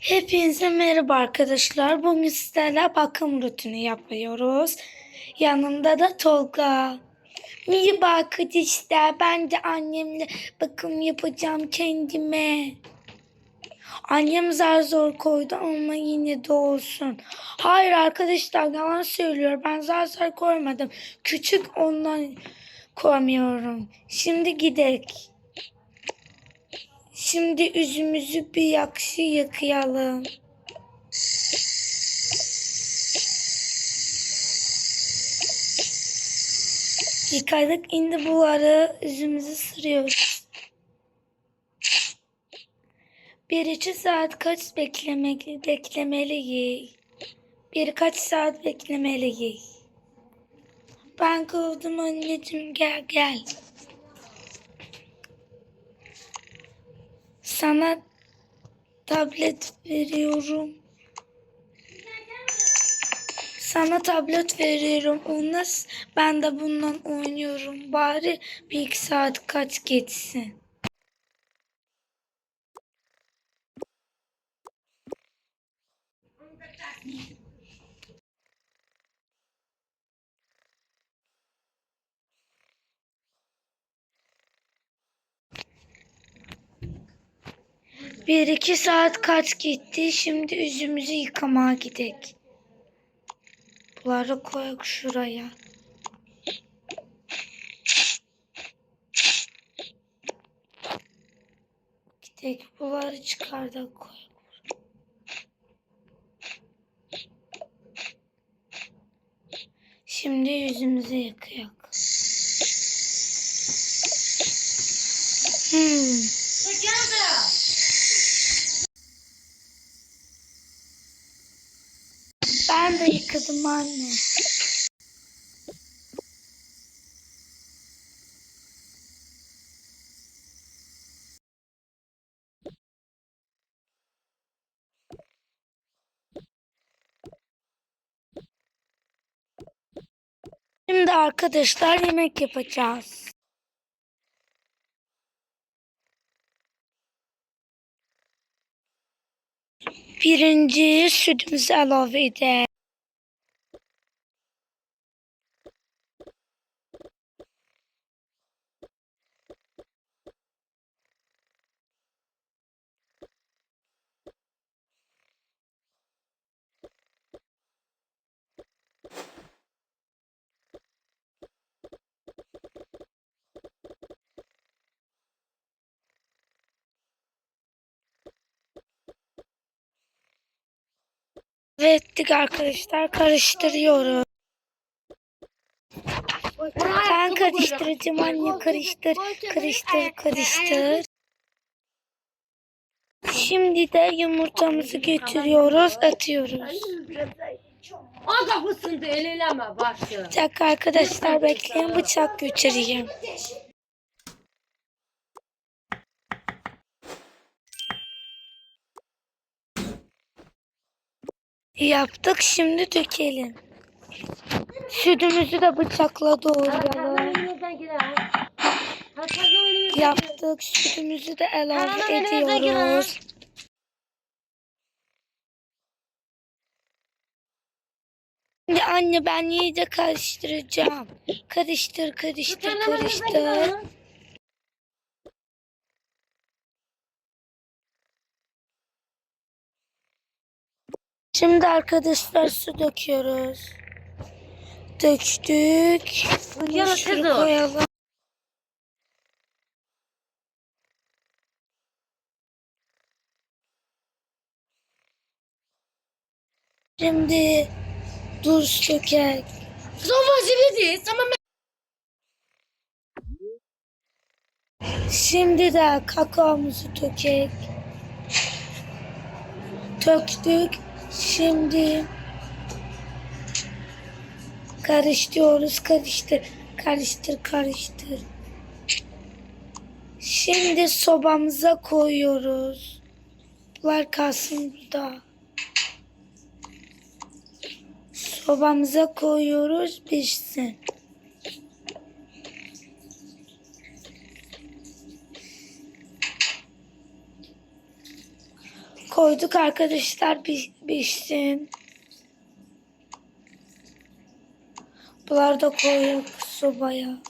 Hepinize merhaba arkadaşlar. Bugün sizlerle bakım rutini yapıyoruz. Yanımda da Tolga. Merhaba arkadaşlar. Ben de annemle bakım yapacağım kendime. Annem zar zor koydu ama yine de olsun. Hayır arkadaşlar yalan söylüyor. Ben zar zor koymadım. Küçük ondan koymuyorum. Şimdi gidek. Şimdi üzümüzü bir yakşı yıkayalım. Yıkadık indi buları üzümümüzü sırıyoruz. Bir iki saat kaç beklemek beklemeliyiz? Birkaç saat beklemeliyiz. Ben kovdum anneciğim gel gel. Sana tablet veriyorum. Sana tablet veriyorum. Onunla ben de bundan oynuyorum. Bari bir iki saat kaç geçsin. Bir iki saat kaç gitti. Şimdi üzümümüzü yıkamaya gidek. Bunları koyak şuraya. Gidek bunları çıkar da koyak. Şimdi yüzümüzü yıkayak. Hmm. Yıkadım anne. Şimdi arkadaşlar yemek yapacağız. Birinci sütümüzü ilave edelim. Ettik arkadaşlar karıştırıyoruz. Ben karıştıracağım anne karıştır karıştır karıştır. Şimdi de yumurtamızı götürüyoruz atıyoruz. O kapısında el eleme başı. Bir dakika arkadaşlar bekleyin bıçak götüreyim. Yaptık şimdi dökelim. Sütümüzü de bıçakla doğrayalım. Yaptık sütümüzü de ilave ediyoruz. Şimdi anne ben iyice karıştıracağım. Karıştır karıştır karıştır. Şimdi arkadaşlar su döküyoruz. Döktük. Bunu şuraya koyalım. Şimdi tuz döker. Zaman zibidi. Zaman Şimdi de kakaomuzu dökek. Döktük. Şimdi karıştırıyoruz. Karıştır. Karıştır karıştır. Şimdi sobamıza koyuyoruz. Bunlar kalsın burada. Sobamıza koyuyoruz pişsin. Koyduk arkadaşlar pişsin. Bunları da koyduk sobaya.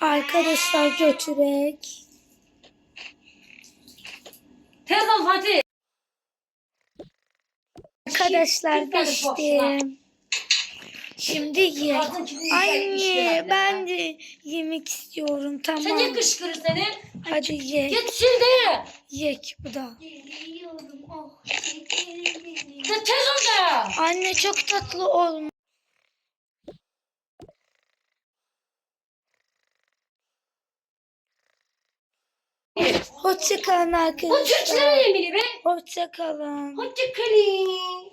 Arkadaşlar götürek. Tez ol Fatih. Arkadaşlar piştim. Şimdi ye. Anne ben de yemek istiyorum Sen tamam. niye kışkırır seni? Hadi ye. Git şimdi. Yek bu da. Git tez ol da. Anne çok tatlı olmuş. Hoşça kalın arkadaşlar. Türklerin yemini be. Hoşça kalın. Hoşça kalın.